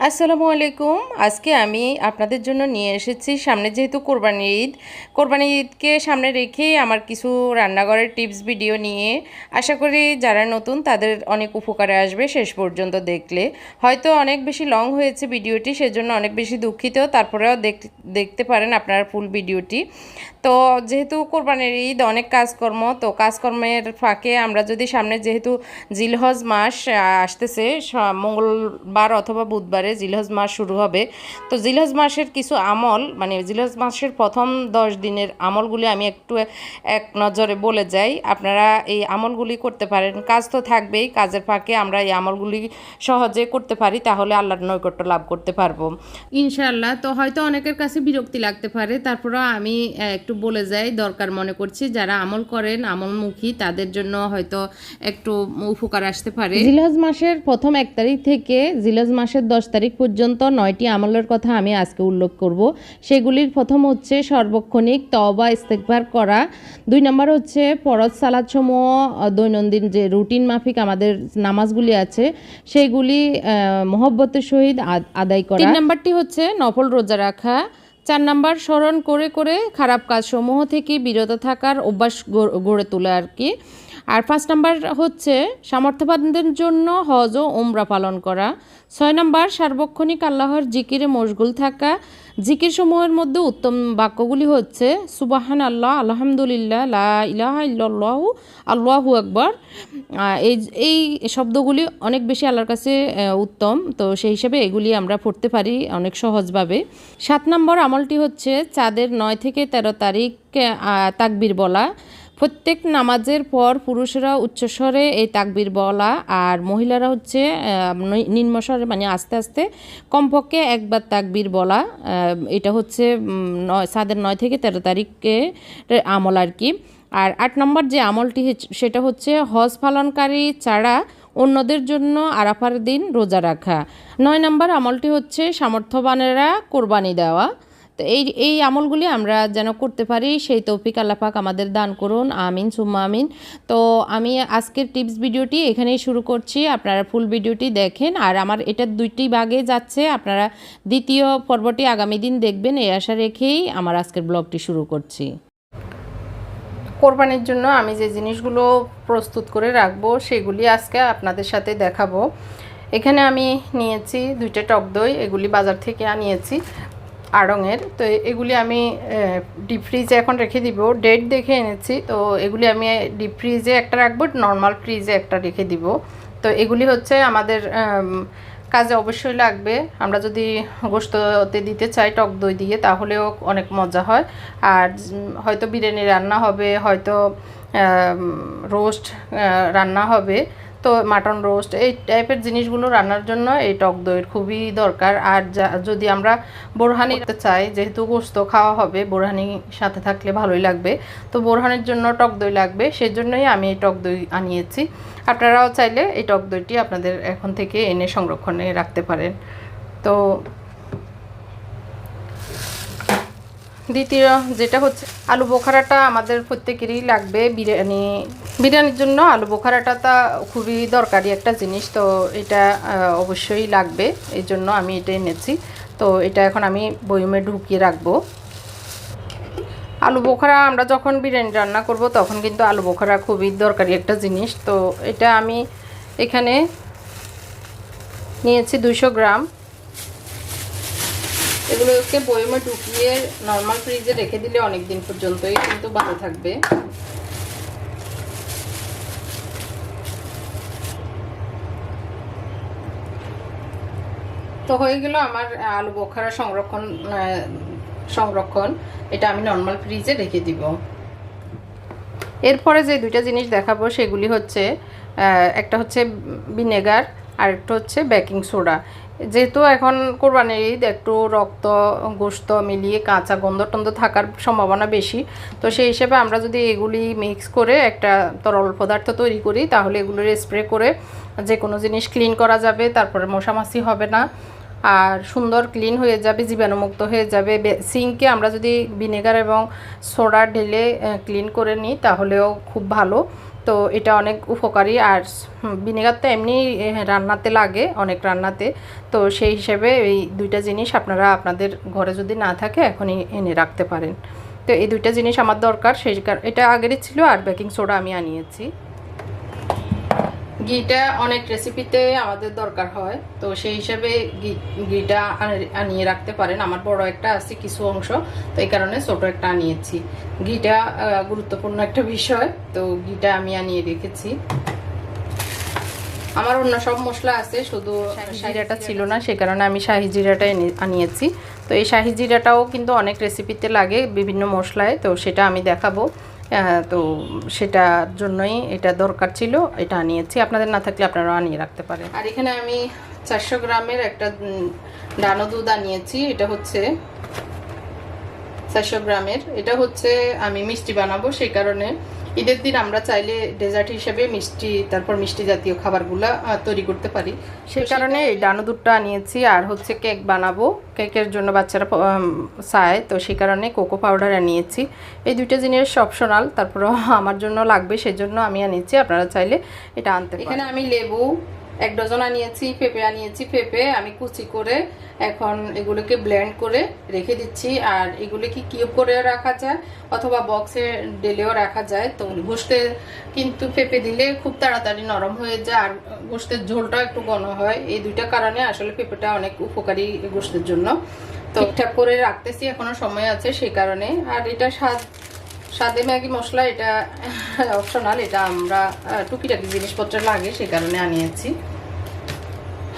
আসসালামু আলাইকুম। আজকে আমি আপনাদের জন্য নিয়ে এসেছি সামনে যেহেতু কোরবানির ঈদ কোরবানির ঈদকে সামনে রেখেই আমার কিছু রান্নাঘরের টিপস ভিডিও নিয়ে আশা করি যারা নতুন তাদের অনেক উপকারে আসবে শেষ পর্যন্ত দেখলে। হয়তো অনেক বেশি লং হয়েছে ভিডিওটি, সেজন্য অনেক বেশি দুঃখিত। তারপরেও দেখ- দেখতে পারেন আপনারা ফুল ভিডিওটি। তো যেহেতু কোরবানির ঈদ, অনেক কাজকর্ম, তো কাজকর্মের ফাঁকে আমরা যদি সামনে যেহেতু জিলহজ মাস আসতেছে মঙ্গলবার অথবা বুধবারে জিলহজ মাস শুরু হবে। তো জিলহজ মাসের কিছু আমল মানে জিলহজ মাসের প্রথম দশ দিনের আমলগুলি আমি একটু এক নজরে বলে যাই। আপনারা এই আমলগুলি করতে পারেন। কাজ তো থাকবেই কাজের ফাঁকে আমরা এই আমলগুলি সহজে করতে পারি তাহলে আল্লাহর নৈকট্য লাভ করতে পারব। ইনশাআল্লাহ তো হয়তো অনেকের কাছে বিরক্তি লাগতে পারে। তারপরেও আমি একটু বলে যাই দরকার মনে করছি যারা আমল করেন আমলমুখী তাদের জন্য হয়তো একটু উপকার আসতে পারে। জিলহজ মাসের প্রথম এক তারিখ থেকে জিলহজ মাসের দশ তারিখ পর্যন্ত নয়টি আমলের কথা আমি আজকে উল্লেখ করব। সেগুলির প্রথম হচ্ছে সর্বক্ষণিক তওবা ইস্তেকবার করা। দুই নম্বর হচ্ছে ফরজ সালাদ সমূহ দৈনন্দিন যে রুটিন মাফিক আমাদের নামাজগুলি আছে সেইগুলি মহব্বতের সহিত আদায় করা। তিন নম্বরটি হচ্ছে নফল রোজা রাখা। চার নাম্বার, স্মরণ করে করে খারাপ কাজসমূহ থেকে বিরত থাকার অভ্যাস গড়ে তোলা আর কি। আর পাঁচ নাম্বার হচ্ছে, সামর্থ্যবানদের জন্য হজ ও উমরা পালন করা। ছয় নাম্বার, সার্বক্ষণিক আল্লাহর জিকিরে মশগুল থাকা। জিকির সমূহের মধ্যে উত্তম বাক্যগুলি হচ্ছে সুবাহান আল্লাহ আলহামদুলিল্লাহ, লা ইলাহা ইল্লাল্লাহু, আল্লাহু আকবর। এই এই শব্দগুলি অনেক বেশি আল্লাহর কাছে উত্তম। তো সেই হিসাবে এগুলি আমরা পড়তে পারি অনেক সহজভাবে। সাত নম্বর আমলটি হচ্ছে, চাঁদের নয় থেকে তেরো তারিখ তাকবির বলা। প্রত্যেক নামাজের পর পুরুষরা উচ্চস্বরে এই তাকবির বলা আর মহিলারা হচ্ছে নিম্নস্বরে মানে আস্তে আস্তে কমপক্ষে একবার তাকবির বলা এটা হচ্ছে নয়, সাদের নয় থেকে তেরো তারিখে আমল আর কি। আর আট নম্বর যে আমলটি সেটা হচ্ছে হজ পালনকারী ছাড়া অন্যদের জন্য আরাফার দিন রোজা রাখা। নয় নম্বর আমলটি হচ্ছে সামর্থ্যবানেরা কোরবানি দেওয়া। তো এই এই আমলগুলি আমরা যেন করতে পারি, সেই তৌফিক আল্লাপাক আমাদের দান করুন, আমিন, সুম্মা আমিন। তো আমি আজকের টিপস ভিডিওটি এখানেই শুরু করছি, আপনারা ফুল ভিডিওটি দেখেন। আর আমার এটা দুইটি ভাগে যাচ্ছে, আপনারা দ্বিতীয় পর্বটি আগামী দিন দেখবেন, এই আশা রেখেই আমার আজকের ব্লগটি শুরু করছি। কোরবানির জন্য আমি যে জিনিসগুলো প্রস্তুত করে রাখব, সেগুলি আজকে আপনাদের সাথে দেখাবো। এখানে আমি নিয়েছি দুইটা টক দই, এগুলি বাজার থেকে আনিয়েছি। আড়ঙের, তো এগুলি আমি ডিপ ফ্রিজে এখন রেখে দিব। ডেট দেখে এনেছি, তো এগুলি আমি ডিপ ফ্রিজে একটা রাখব নর্মাল ফ্রিজে একটা রেখে দিব। তো এগুলি হচ্ছে আমাদের কাজে অবশ্যই লাগবে। আমরা যদি গোস্ততে দিতে চাই টক দই দিয়ে, তাহলেও অনেক মজা হয়। আর, হয়তো বিরিয়ানি রান্না হবে, হয়তো রোস্ট রান্না হবে। তো মাটন রোস্ট এই টাইপের জিনিসগুলো রান্নার জন্য এই টক দইয়ের খুবই দরকার। আর যদি আমরা বোরহানি করতে চাই, যেহেতু গোস্ত খাওয়া হবে, বোরহানি সাথে থাকলে ভালোই লাগবে। তো বোরহানির জন্য টক দই লাগবে, সেজন্যই আমি এই টক দই আনিয়েছি। আপনারাও চাইলে এই টক দইটি আপনাদের এখন থেকে এনে সংরক্ষণে রাখতে পারেন। তো দ্বিতীয় যেটা হচ্ছে, আলু বোখারাটা আমাদের প্রত্যেকেরই লাগবে বিরিয়ানি, বিরিয়ানির জন্য আলু বোখারাটা তা খুবই দরকারি একটা জিনিস, তো এটা অবশ্যই লাগবে, এই জন্য আমি এটা এনেছি। তো এটা এখন আমি বয়মে ঢুকিয়ে রাখব। আলু বোখারা আমরা যখন বিরিয়ানি রান্না করব, তখন কিন্তু আলু বোখারা খুবই দরকারি একটা জিনিস, তো এটা আমি এখানে নিয়েছি দুশো গ্রাম। এগুলোকে বয়মে ঢুকিয়ে নর্মাল ফ্রিজে রেখে দিলে অনেক দিন পর্যন্তই কিন্তু ভালো থাকবে। তো হয়ে গেল আমার আলু বোখারা সংরক্ষণ সংরক্ষণ। এটা আমি নর্মাল ফ্রিজে রেখে দিব। এরপরে যে দুইটা জিনিস দেখাবো, সেগুলি হচ্ছে একটা হচ্ছে ভিনেগার আর একটা হচ্ছে বেকিং সোডা যেহেতু এখন কোরবানির ঈদ, একটু রক্ত, গোস্ত মিলিয়ে কাঁচা গন্ধ টন্ধ থাকার সম্ভাবনা বেশি। তো সেই হিসেবে আমরা যদি এগুলি মিক্স করে একটা তরল পদার্থ তৈরি করি, তাহলে এগুলোর স্প্রে করে যে কোনো জিনিস ক্লিন করা যাবে, তারপরে মশামাছি হবে না। আর সুন্দর ক্লিন হয়ে যাবে, জীবাণুমুক্ত হয়ে যাবে। সিঙ্কে আমরা যদি ভিনেগার এবং সোডা ঢেলে ক্লিন করে নিই, তাহলেও খুব ভালো। তো এটা অনেক উপকারী। আর ভিনেগার তো এমনি রান্নাতে লাগে, অনেক রান্নাতে। তো সেই হিসেবে এই দুইটা জিনিস আপনারা আপনাদের ঘরে যদি না থাকে, এখনই এনে রাখতে পারেন। তো এই দুইটা জিনিস আমার দরকার, সেই এটা আগেরই ছিল আর বেকিং সোডা আমি আনিয়েছি। ঘিটা অনেক রেসিপিতে আমাদের দরকার হয়। তো সেই হিসাবে ঘি- ঘিটা আনিয়ে রাখতে পারেন। আমার বড় একটা আছে কিছু অংশ। তো এই কারণে ছোট একটা আনিয়েছি। ঘিটা গুরুত্বপূর্ণ একটা বিষয়। তো ঘিটা আমি আনিয়ে রেখেছি। আমার অন্য সব মশলা আছে শুধু জিরাটা ছিল না সে কারণে আমি শাহি জিরাটা আনিয়েছি। তো এই শাহি জিরাটাও কিন্তু অনেক রেসিপিতে লাগে বিভিন্ন মশলায়। তো সেটা আমি দেখাবো। তো সেটার জন্যই এটা দরকার ছিল, এটা আনিয়েছি। আপনাদের না থাকলে আপনারা আনিয়ে রাখতে পারেন। আর এখানে আমি চারশো গ্রামের একটা ডানো দুধ আনিয়েছি। এটা হচ্ছে চারশো গ্রামের। এটা হচ্ছে আমি মিষ্টি বানাবো, সেই কারণে ঈদের দিন আমরা চাইলে ডেজার্ট হিসেবে মিষ্টি তারপর মিষ্টি জাতীয় খাবারগুলো তৈরি করতে পারি। সে কারণে এই ডানো দুধটা আনিয়েছি আর হচ্ছে কেক বানাবো। কেকের জন্য বাচ্চারা চায় তো সেই কারণে কোকো পাউডার আনিয়েছি। এই দুইটা জিনিস অপশনাল তারপর আমার জন্য লাগবে সেজন্য আমি আনিয়েছি। আপনারা চাইলে এটা আনতে এখানে আমি লেবু এক ডজন আনিয়েছি, পেঁপে আনিয়েছি, পেঁপে আমি কুচি করে এখন এগুলোকে ব্লেন্ড করে রেখে দিচ্ছি। আর এগুলোকে কিউব করেও রাখা যায় অথবা বক্সে ডেলেও রাখা যায়। তো গোস্তে কিন্তু পেঁপে দিলে খুব তাড়াতাড়ি নরম হয়ে যায় আর গোস্তের ঝোলটা একটু ঘন হয়। এই দুইটা কারণে আসলে পেঁপেটা অনেক উপকারী গোস্তের জন্য। তো ঠিকঠাক করে রাখতেছি, এখনও সময় আছে সেই কারণে। আর এটা স্বাদ স্বাদে ম্যাগি মশলা, এটা অপশনাল এটা আমরা টুকিটাকি জিনিসপত্র লাগে, সেই কারণে আনিয়েছি।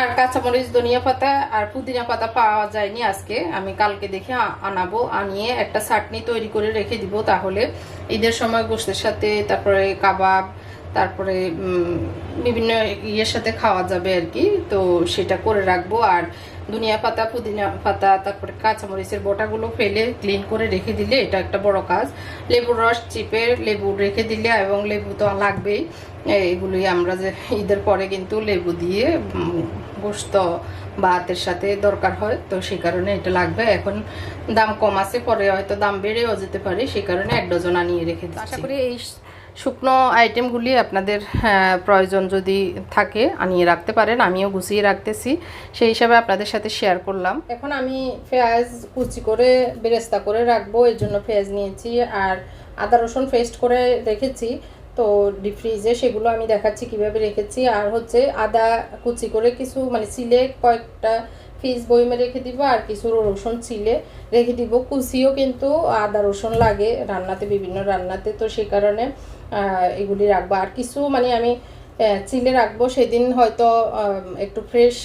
আর কাঁচামরিচ, ধনিয়া পাতা আর পুদিনা পাতা পাওয়া যায়নি আজকে। আমি কালকে দেখে আনাবো, আনিয়ে একটা চাটনি তৈরি করে রেখে দিব তাহলে। ঈদের সময় গোষ্ঠের সাথে, তারপরে কাবাব, তারপরে বিভিন্ন ইয়ের সাথে খাওয়া যাবে আর কি। তো সেটা করে রাখব। আর ধনিয়া পাতা, পুদিনা পাতা, তারপরে কাঁচামরিচের বোটাগুলো ফেলে ক্লিন করে রেখে দিলে এটা একটা বড় কাজ। লেবুর রস চিপে লেবু রেখে দিলে এবং লেবু তো লাগবেই। এগুলোই আমরা যে ঈদের পরে কিন্তু লেবু দিয়ে গোস্ত ভাতের সাথে দরকার হয়, তো সে কারণে এটা লাগবে। এখন দাম কম আছে, পরে হয়তো দাম বেড়েও যেতে পারে সেই কারণে এক ডজন আনিয়ে রেখে আশা করি এই শুকনো আইটেমগুলি আপনাদের হ্যাঁ, প্রয়োজন যদি থাকে আনিয়ে রাখতে পারেন আমিও গুছিয়ে রাখতেছি। সেই হিসাবে আপনাদের সাথে শেয়ার করলাম। এখন আমি পেঁয়াজ কুচি করে বেরেস্তা করে রাখব এর জন্য পেঁয়াজ নিয়েছি আর আদা রসুন পেস্ট করে রেখেছি। তো ডিপ ফ্রিজে সেগুলো আমি দেখাচ্ছি কীভাবে রেখেছি। আর হচ্ছে আদা কুচি করে কিছু মানে সিলে কয়েকটা ফ্রিজ বইমে রেখে দিব আর কিছু রসুন চিলে রেখে দিব। কুচিও কিন্তু আদা রসুন লাগে রান্নাতে বিভিন্ন রান্নাতে। তো সেই কারণে এগুলি রাখব। আর কিছু মানে আমি চিলে রাখব। সেদিন হয়তো একটু ফ্রেশ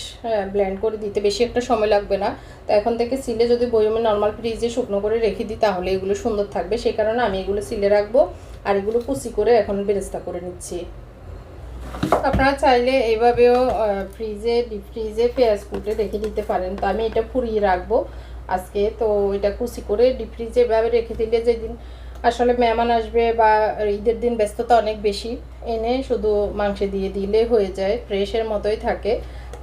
ব্ল্যান্ড করে দিতে। বেশি একটা সময় লাগবে না। তো এখন থেকে সিলে যদি বইমে নর্মাল ফ্রিজে শুকনো করে রেখে দিই, তাহলে এগুলো সুন্দর থাকবে। সেই কারণে আমি এগুলো সিলে রাখব আর এগুলো কুচি করে এখন বেরেস্তা করে নিচ্ছি। আপনারা চাইলে এইভাবেও ফ্রিজে ডিপ ফ্রিজে পেঁয়াজ কুটে রেখে দিতে পারেন। তো আমি এটা ফুরিয়ে রাখব আজকে। তো এটা কুচি করে ডিপ ফ্রিজে এভাবে রেখে দিলে যেদিন আসলে মেহমান আসবে বা ঈদের দিন ব্যস্ততা অনেক বেশি। এনে শুধু মাংসে দিয়ে দিলে হয়ে যায় ফ্রেশের মতোই থাকে।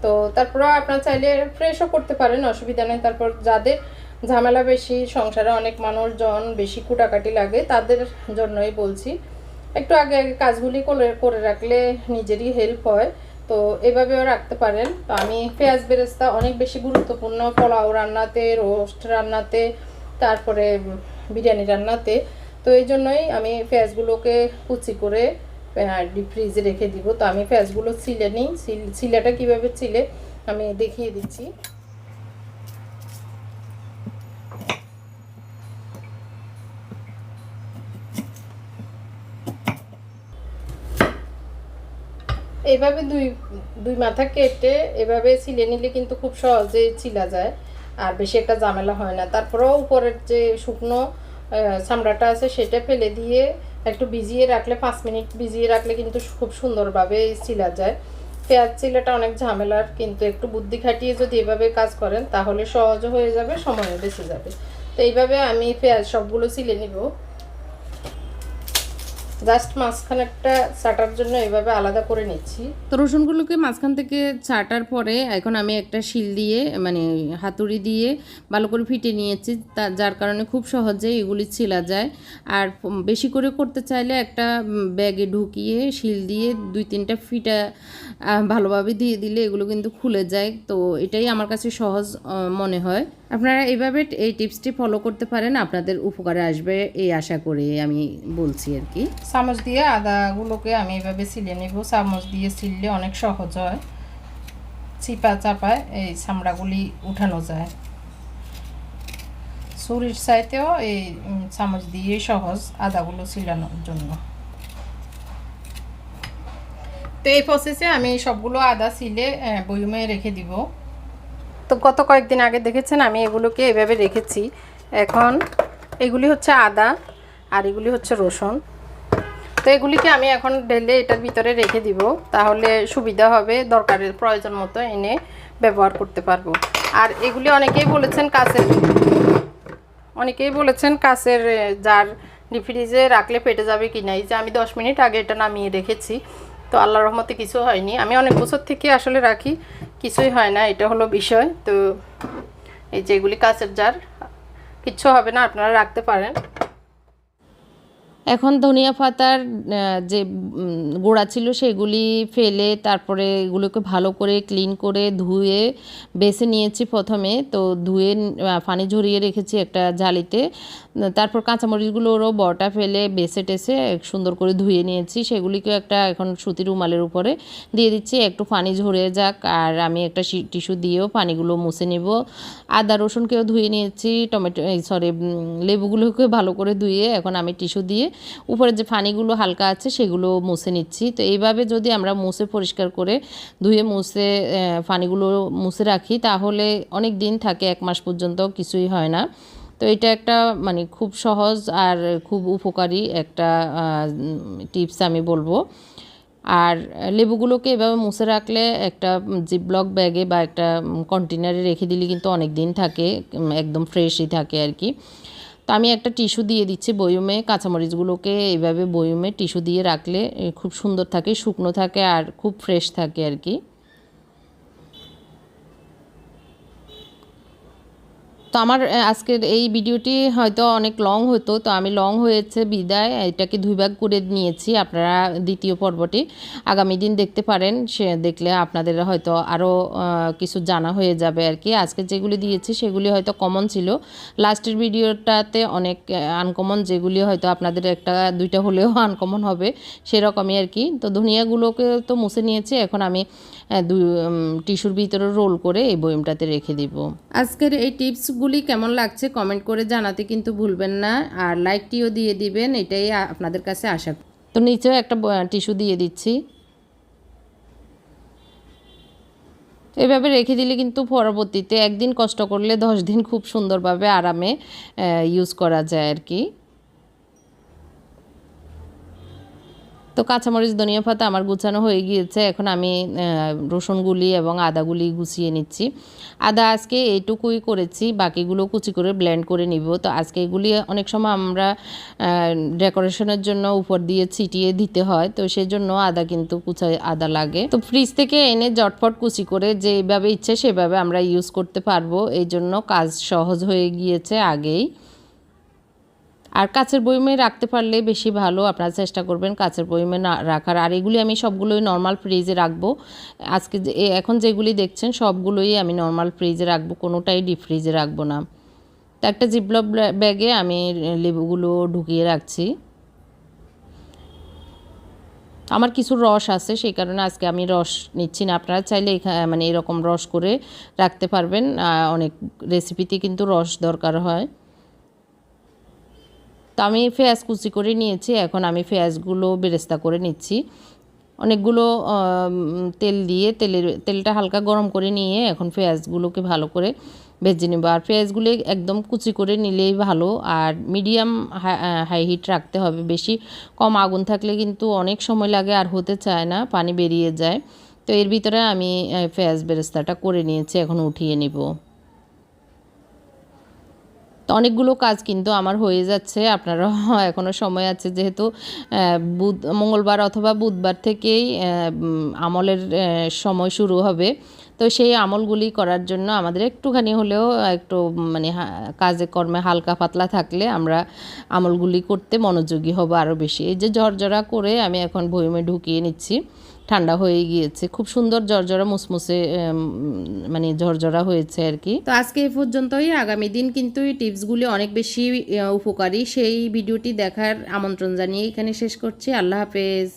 তো তারপরেও আপনারা চাইলে ফ্রেশও করতে পারেন, অসুবিধা নেই। তারপর যাদের ঝামেলা বেশি, সংসারে অনেক মানুষজন বেশি কুটাকাটি লাগে, তাদের জন্যই বলছি, একটু আগে আগে কাজগুলি করে করে রাখলে নিজেরই হেল্প হয়। তো এভাবেও রাখতে পারেন। তো আমি পেঁয়াজ বেরেস্তা অনেক বেশি গুরুত্বপূর্ণ, পোলাও রান্নাতে, রোস্ট রান্নাতে, তারপরে বিরিয়ানি রান্নাতে। তো এই জন্যই আমি পেঁয়াজগুলোকে কুচি করে ডিপ ফ্রিজে রেখে দিব। তো আমি পেঁয়াজগুলো ছিলে নিই। সিলেটা কীভাবে ছিলে আমি দেখিয়ে দিচ্ছি। এভাবে দুই দুই মাথা কেটে এভাবে ছিলে নিলে কিন্তু খুব সহজেই ছিলা যায়। আর বেশি একটা ঝামেলা হয় না। তারপরেও উপরের যে শুকনো চামড়াটা আছে সেটা ফেলে দিয়ে একটু ভিজিয়ে রাখলে, পাঁচ মিনিট ভিজিয়ে রাখলে কিন্তু খুব সুন্দরভাবে চিলা যায়। পেঁয়াজ চিলাটা অনেক ঝামেলার, কিন্তু একটু বুদ্ধি খাটিয়ে যদি এভাবে কাজ করেন, তাহলে সহজ হয়ে যাবে, সময়ও বেঁচে যাবে। তো এইভাবে আমি পেঁয়াজ সবগুলো চিলে নিব। জাস্ট মাঝখানে একটা চাটার জন্য এভাবে আলাদা করে নিচ্ছি। তো রসুনগুলোকে মাঝখান থেকে চাটার পরে এখন আমি একটা শিল দিয়ে মানে হাতুড়ি দিয়ে ভালো করে ফিটে নিয়েছি। তা, যার কারণে খুব সহজে এগুলি ছিলা যায়। আর বেশি করে করতে চাইলে একটা ব্যাগে ঢুকিয়ে শিল দিয়ে দুই তিনটা ফিটা ভালোভাবে দিয়ে দিলে এগুলো কিন্তু খুলে যায়। তো এটাই আমার কাছে সহজ মনে হয়। আপনারা এইভাবে এই টিপসটি ফলো করতে পারেন, আপনাদের উপকারে আসবে, এই আশা করে আমি বলছি আর কি। চামচ দিয়ে আদাগুলোকে আমি এভাবে ছিলে নেব। চামচ দিয়ে ছিললে অনেক সহজ হয়। চিপা চাপায় এই চামড়াগুলি উঠানো যায়। ছুরির চাইতেও এই চামচ দিয়ে সহজ আদাগুলো ছিলানোর জন্য। তো এই প্রসেসে আমি সবগুলো আদা ছিলে বয়মে রেখে দিব। তো গত কয়েকদিন আগে দেখেছেন, আমি এগুলোকে এভাবে রেখেছি। এখন এগুলি হচ্ছে আদা আর এগুলি হচ্ছে রসুন। তো এগুলিকে আমি এখন ঢেলে এটার ভিতরে রেখে দিব, তাহলে সুবিধা হবে, দরকারের প্রয়োজন মতো এনে ব্যবহার করতে পারব। আর এগুলি অনেকেই বলেছেন কাছের, অনেকেই বলেছেন কাছের যার ফ্রিজে রাখলে পেটে যাবে কি না এই যে আমি দশ মিনিট আগে এটা নামিয়ে রেখেছি। তো আল্লাহ রহমতে কিছু হয়নি। আমি অনেক বছর থেকে আসলে রাখি, কিছুই হয় না, এটা হলো বিষয়। তো এই যেগুলি কাছের জার কিচ্ছু হবে না, আপনারা রাখতে পারেন। এখন ধনিয়া পাতার যে গোড়া ছিল সেগুলি ফেলে তারপরে এগুলোকে ভালো করে ক্লিন করে ধুয়ে বেছে নিয়েছি প্রথমে। তো ধুয়ে পানি ঝরিয়ে রেখেছি একটা জালিতে। তারপর কাঁচামরিচগুলোরও বটা ফেলে বেছে টেসে সুন্দর করে ধুয়ে নিয়েছি। সেগুলিকে একটা এখন সুতির রুমালের উপরে দিয়ে দিচ্ছি। একটু পানি ঝরে যাক আর আমি একটা টিস্যু দিয়েও পানিগুলো মুছে নিব। আদা, রসুনকেও ধুয়ে নিয়েছি, টমেটো সরি লেবুগুলোকে ভালো করে ধুয়ে এখন আমি টিস্যু দিয়ে উপরে যে ফানিগুলো হালকা আছে সেগুলো মুছে নিচ্ছি। তো এইভাবে যদি আমরা মুছে পরিষ্কার করে ধুয়ে মুছে ফানিগুলো মুছে রাখি, তাহলে অনেক দিন থাকে, এক মাস পর্যন্ত কিছুই হয় না। তো এটা একটা মানে খুব সহজ আর খুব উপকারী একটা টিপস আমি বলব। আর লেবুগুলোকে এভাবে মুছে রাখলে একটা জিপলক ব্যাগে বা একটা কন্টেনারে রেখে দিলে কিন্তু অনেক দিন থাকে, একদম ফ্রেশই থাকে আর কি। তো আমি একটা টিস্যু দিয়ে দিচ্ছি বয়ুমে, কাঁচামরিচগুলোকে এইভাবে বয়ুমে টিস্যু দিয়ে রাখলে খুব সুন্দর থাকে, শুকনো থাকে আর খুব ফ্রেশ থাকে আর কি। তো আমার আজকের এই ভিডিওটি হয়তো অনেক লং হতো, তো আমি লং হয়েছে বিদায়। এটাকে দুই ভাগ করে নিয়েছি আপনারা দ্বিতীয় পর্বটি। আগামী দিন দেখতে পারেন, সে দেখলে আপনাদের হয়তো আরও কিছু জানা হয়ে যাবে আর কি। আজকে যেগুলি দিয়েছি সেগুলি হয়তো কমন ছিল। লাস্টের ভিডিওটাতে অনেক আনকমন যেগুলি হয়তো আপনাদের একটা, দুইটা হলেও আনকমন হবে, সেরকমই আর কি। তো ধনিয়াগুলোকে তো মুছে নিয়েছি, এখন আমি আহ, দুই টিস্যুর ভিতরে রোল করে এই বয়মটাতে রেখে দিব। আজকের এই টিপসগুলি কেমন লাগছে কমেন্ট করে জানাতে কিন্তু ভুলবেন না আর লাইকটিও দিয়ে দিবেন এটাই আপনাদের কাছে আশা। তো নিচেও একটা টিস্যু দিয়ে দিচ্ছি। এভাবে রেখে দিলে কিন্তু পরবর্তীতে একদিন কষ্ট করলে দশ দিন খুব সুন্দরভাবে আরামে ইউজ করা যায় আর কি। তো কাঁচামরিচ, ধনিয়া পাতা আমার গুছানো হয়ে গিয়েছে। এখন আমি রসুনগুলি এবং আদাগুলি গুছিয়ে নিচ্ছি। আদা আজকে এইটুকুই করেছি, বাকিগুলো কুচি করে ব্লেন্ড করে নিব। তো আজকে এগুলি অনেক সময় আমরা ডেকোরেশনের জন্য উপর দিয়ে ছিটিয়ে দিতে হয়। তো সেই জন্য আদা কিন্তু কুচায় আদা লাগে। তো ফ্রিজ থেকে এনে জটপট কুচি করে যেভাবে ইচ্ছে সেভাবে আমরা ইউজ করতে পারব। এই জন্য কাজ সহজ হয়ে গিয়েছে আগেই। আর কাছের বইমে রাখতে পারলে বেশি ভালো। আপনারা চেষ্টা করবেন কাছের বইমে না রাখার। আর এগুলি আমি সবগুলোই নর্মাল ফ্রিজে রাখব। আজকে এখন যেগুলি দেখছেন সবগুলোই আমি নর্মাল ফ্রিজে রাখব, কোনোটাই ডিপ ফ্রিজে রাখব না। তো একটা জিপলপ ব্যাগে আমি লেবুগুলো ঢুকিয়ে রাখছি। আমার কিছু রস আছে, সেই কারণে আজকে আমি রস নিচ্ছি না। আপনারা চাইলে মানে এরকম রস করে রাখতে পারবেন। অনেক রেসিপিতে কিন্তু রস দরকার হয়। তো আমি পেঁয়াজ কুচি করে নিয়েছি, এখন আমি পেঁয়াজগুলো বেরেস্তা করে নিচ্ছি। অনেকগুলো তেল দিয়ে, তেলের, তেলটা হালকা গরম করে নিয়ে এখন পেঁয়াজগুলোকে ভালো করে ভেজে নেব। আর পেঁয়াজগুলো একদম কুচি করে নিলেই ভালো, আর মিডিয়াম হাই হিট রাখতে হবে। বেশি কম আগুন থাকলে কিন্তু অনেক সময় লাগে আর হতে চায় না, পানি বেরিয়ে যায়। তো এর ভিতরে আমি পেঁয়াজ বেরেস্তাটা করে নিয়েছি, এখন উঠিয়ে নিব। তো অনেকগুলো কাজ কিন্তু আমার হয়ে যাচ্ছে। আপনারা এখনও সময় আছে যেহেতু বুধ, মঙ্গলবার অথবা বুধবার থেকেই আমলের সময় শুরু হবে। তো সেই আমলগুলি করার জন্য আমাদের একটুখানি হলেও একটু মানে কাজে কর্মে হালকা পাতলা থাকলে আমরা আমলগুলি করতে মনোযোগী হব আরও বেশি। এই যে ঝরঝরা করে আমি এখন ভয়মে ঢুকিয়ে নিচ্ছি। ঠান্ডা হয়ে গিয়েছে। খুব সুন্দর জর্জরা মুসমুসে মানে ঝরঝরা হয়েছে আর কি। তো আজকে এ পর্যন্তই। আগামী দিন কিন্তু এই টিপসগুলি অনেক বেশি উপকারী। সেই ভিডিওটি দেখার আমন্ত্রণ জানিয়ে এখানে শেষ করছি। আল্লাহ হাফেজ।